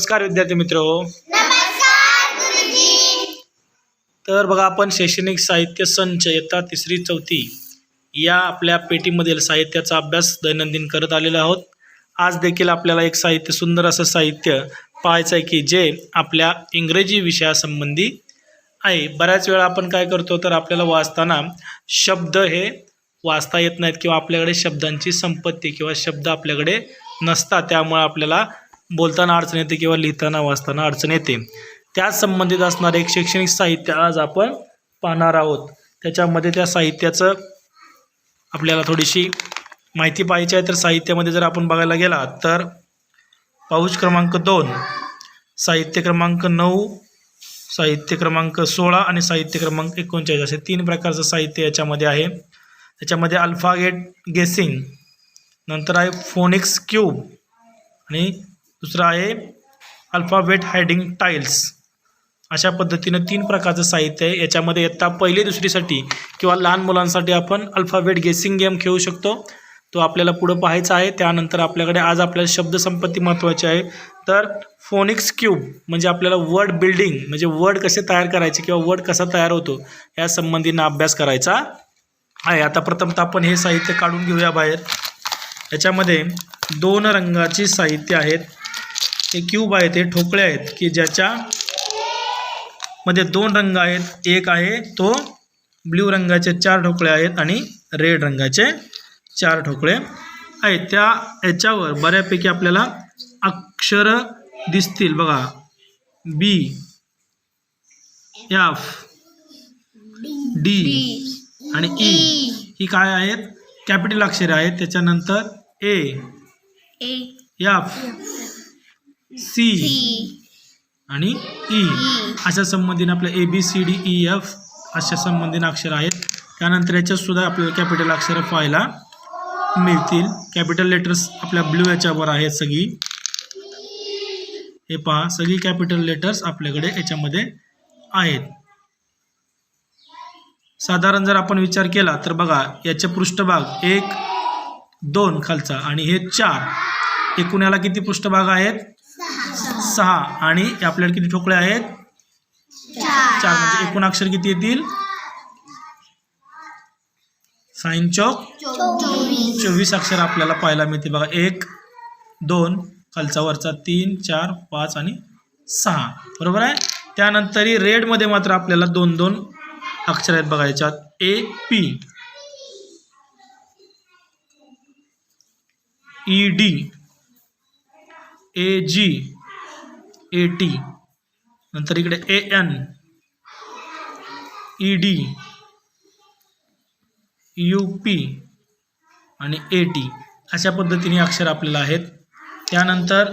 नमस्कार विद्यार्थी मित्र. तर बघा आपण शैक्षणिक साहित्य संच इयत्ता तिसरी चौथी या आपल्या पेटीमधील साहित्याचा अभ्यास दैनंदिन करत आलेलो आहोत. आज देखील आपल्याला एक साहित्य सुंदर असं साहित्य पाहायचं आहे की जे आपल्या इंग्रजी विषयासंबंधी आहे. बऱ्याच वेळा आपण काय करतो तर आपल्याला वाचताना शब्द हे वाचता येत नाहीत किंवा आपल्याकडे शब्दांची संपत्ती किंवा शब्द आपल्याकडे नसतात. त्यामुळे आपल्याला बोलताना अडचण येते किंवा लिहिताना वाचताना अडचण येते. त्याच संबंधित असणारे एक शैक्षणिक साहित्य आज आपण पाहणार आहोत. त्याच्यामध्ये त्या साहित्याचं आपल्याला थोडीशी माहिती पाहिजे आहे. तर साहित्यामध्ये जर आपण बघायला गेला तर पाऊच क्रमांक दोन साहित्य क्रमांक नऊ साहित्य क्रमांक सोळा आणि साहित्य क्रमांक एकोणचाळीस असे तीन प्रकारचं साहित्य याच्यामध्ये आहे. त्याच्यामध्ये अल्फागेट गेसिंग नंतर आहे फोनिक्स क्यूब आणि दुसरं आहे अल्फाबेट हायडिंग टाईल्स अशा पद्धतीनं तीन प्रकारचं साहित्य आहे. याच्यामध्ये इयत्ता पहिली दुसरीसाठी किंवा लहान मुलांसाठी आपण अल्फाबेट गेसिंग गेम खेळू शकतो. तो आपल्याला पुढं पाहायचा आहे. त्यानंतर आपल्याकडे आज आपल्याला शब्दसंपत्ती महत्त्वाची आहे. तर फोनिक्स क्यूब म्हणजे आपल्याला वर्ड बिल्डिंग म्हणजे वर्ड कसे तयार करायचे किंवा वर्ड कसा तयार होतो या संबंधीनं अभ्यास करायचा आहे. आता प्रथमतः आपण हे साहित्य काढून घेऊया बाहेर. याच्यामध्ये दोन रंगाची साहित्य आहेत. हे क्यूब आहेत हे ठोकळे आहेत की ज्याच्या मध्ये दोन रंग आहेत. एक आहे तो ब्ल्यू रंगाचे चार ठोकळे आहेत आणि रेड रंगाचे चार ठोकळे आहेत. त्या याच्यावर बऱ्यापैकी आपल्याला अक्षर दिसतील. बघा. बी एफ डी आणि ई ही काय आहेत? कॅपिटल अक्षरे आहेत. त्याच्यानंतर ए ए एफ सी. आणि ई. अशा संबंधीने आपल्या A B C D E F अशा संबंधीने अक्षर आहेत. त्यानंतर याच्यात सुद्धा आपल्याला कॅपिटल अक्षरं पाहायला मिळतील. कॅपिटल लेटर्स आपल्या ब्ल्यू याच्यावर आहेत सगळी. हे पहा सगळी कॅपिटल लेटर्स आपल्याकडे याच्यामध्ये आहेत. साधारण जर आपण विचार केला तर बघा याचे पृष्ठभाग एक दोन खालचा आणि हे चार. एकूण याला किती पृष्ठभाग आहेत? सहा आणि आपल्याला किती ठोकळे आहेत? चार. म्हणजे एकूण अक्षर किती येतील? साईन चौक चोवीस. अक्षर आपल्याला पाहायला मिळते बघा एक दोन खालचा वरचा तीन चार पाच आणि सहा. बरोबर आहे? त्यानंतरही रेडमध्ये मात्र आपल्याला दोन दोन अक्षर आहेत बघा याच्यात. A P E D A G A T नंतर इकडे A N E D U P आणि ए टी अशा पद्धतीने अक्षर आपल्याला आहेत. त्यानंतर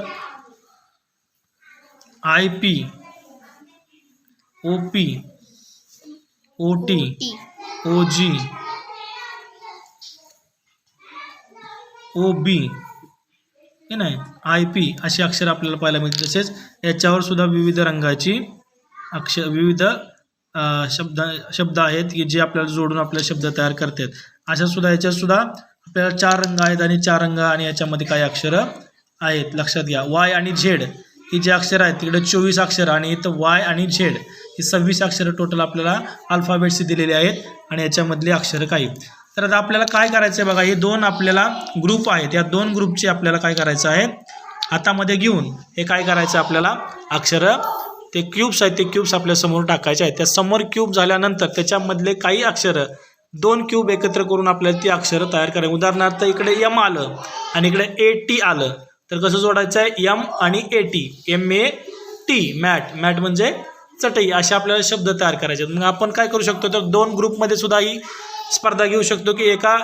I P O P O T O G O B हे नाही? आय पी अशी अक्षर आपल्याला पाहायला मिळते तसेच याच्यावर सुद्धा विविध रंगाची अक्षर विविध शब्द शब्द आहेत की जे आपल्याला जोडून आपले शब्द तयार करतात. अशा सुद्धा याच्यात सुद्धा आपल्याला चार रंग आहेत आणि चार रंग आणि याच्यामध्ये काही अक्षरं आहेत. लक्षात घ्या. वाय आणि झेड ही जी अक्षरं आहेत तिकडे चोवीस अक्षरं आणि इथं वाय आणि झेड ही सव्वीस अक्षरं टोटल आपल्याला अल्फाबेट्सची दिलेली आहेत आणि याच्यामधली अक्षरं काही. तर आता आपल्याला काय करायचं आहे बघा हे दोन आपल्याला ग्रुप आहेत. या दोन ग्रुपचे आपल्याला काय करायचं आहे? हातामध्ये घेऊन हे काय करायचं आपल्याला? अक्षरं ते क्यूब्स आहेत ते क्यूब्स आपल्यासमोर टाकायचे आहेत. त्या समोर क्यूब झाल्यानंतर त्याच्यामधले काही अक्षरं दोन क्यूब एकत्र करून आपल्याला ती अक्षरं तयार करायची. उदाहरणार्थ इकडे यम आलं आणि इकडे ए टी आलं. तर कसं जोडायचं आहे? यम आणि A T M A T mat mat म्हणजे चटई. असे आपल्याला शब्द तयार करायचे आहेत. मग आपण काय करू शकतो? तर दोन ग्रुपमध्ये सुद्धा ही स्पर्धा घेऊ शकतो की एका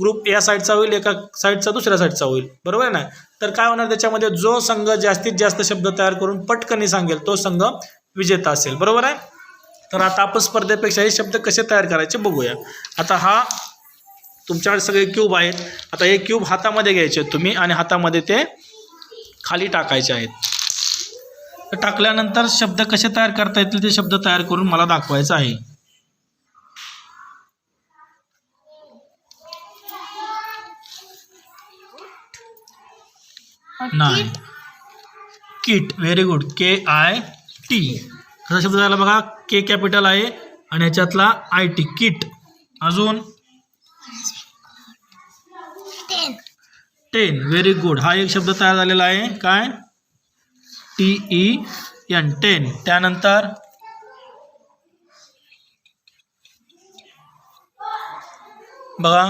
ग्रुप या साईडचा होईल एका साईडचा दुसऱ्या साईडचा होईल. बरोबर आहे ना? तर काय होणार त्याच्यामध्ये? जो संघ जास्तीत जास्त शब्द तयार करून पटकनी सांगेल तो संघ विजेता असेल. बरोबर आहे? तर आता आपण स्पर्धेपेक्षा हे शब्द कसे तयार करायचे बघूया. आता हा तुमच्याकडे सगळे क्यूब आहेत. आता हे क्यूब हातामध्ये घ्यायचे आहेत तुम्ही आणि हातामध्ये ते खाली टाकायचे आहेत. तर टाकल्यानंतर शब्द कसे तयार करता येतील ते शब्द तयार करून मला दाखवायचं आहे. नाही. Kit? Very good K I T कसा शब्द झाला बघा? के कॅपिटल आहे आणि ह्याच्यातला आय टी किट. अजून? टेन टेन व्हेरी गुड हा एक शब्द तयार झालेला आहे. काय? टी ई एन टेन त्यानंतर? बघा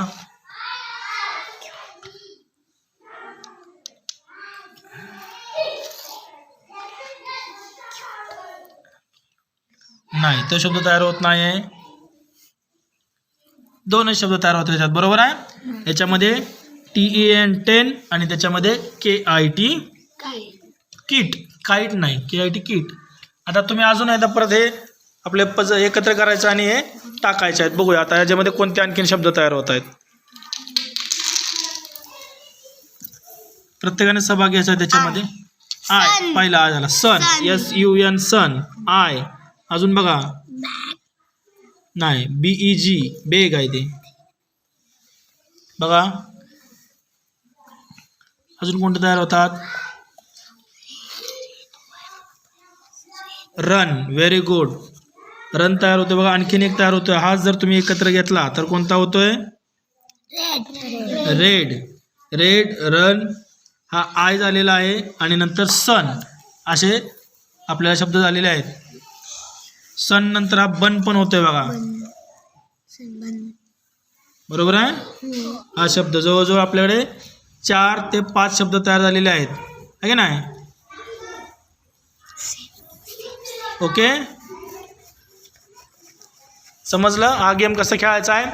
नाही तो शब्द तयार होत नाही आहे दोनच शब्द तयार होतात त्याच्यात बरोबर आहे? याच्यामध्ये टी ई एन टेन आणि त्याच्यामध्ये K I T kit kite नाही के आय टी किट आता तुम्ही अजून एकदा परत हे आपले पज एकत्र करायचं आणि हे टाकायचे आहेत. बघूया आता याच्यामध्ये कोणते आणखीन शब्द तयार होत आहेत? प्रत्येकाने सहभाग घ्यायचा आहे त्याच्यामध्ये? आय. पहिला आय झाला. Sun. S U N sun. I. अजून बघा. नाही बीई जी बेग आहे ते. बघा. अजून कोणते तयार होतात? रन व्हेरी गुड रन तयार होते बघा. आणखीन एक तयार होतोय. हा जर तुम्ही एकत्र घेतला तर कोणता होतोय? रेड रेड रन हा आय झालेला आहे. आणि नंतर सन असे आपल्याला शब्द झालेले आहेत. सन नंतर हा बन पण होतोय बघा. बरोबर आहे? हा शब्द जवळजवळ आपल्याकडे चार ते पाच शब्द तयार झालेले आहेत. आहे की नाही? ओके? समजलं? हा गेम कसा खेळायचा आहे?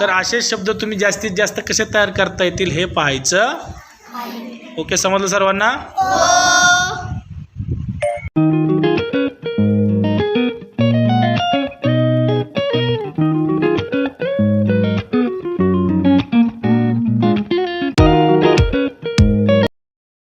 तर असे शब्द तुम्ही जास्तीत जास्त कसे तयार करता येतील हे पाहायचं. ओके समजलं सर्वांना?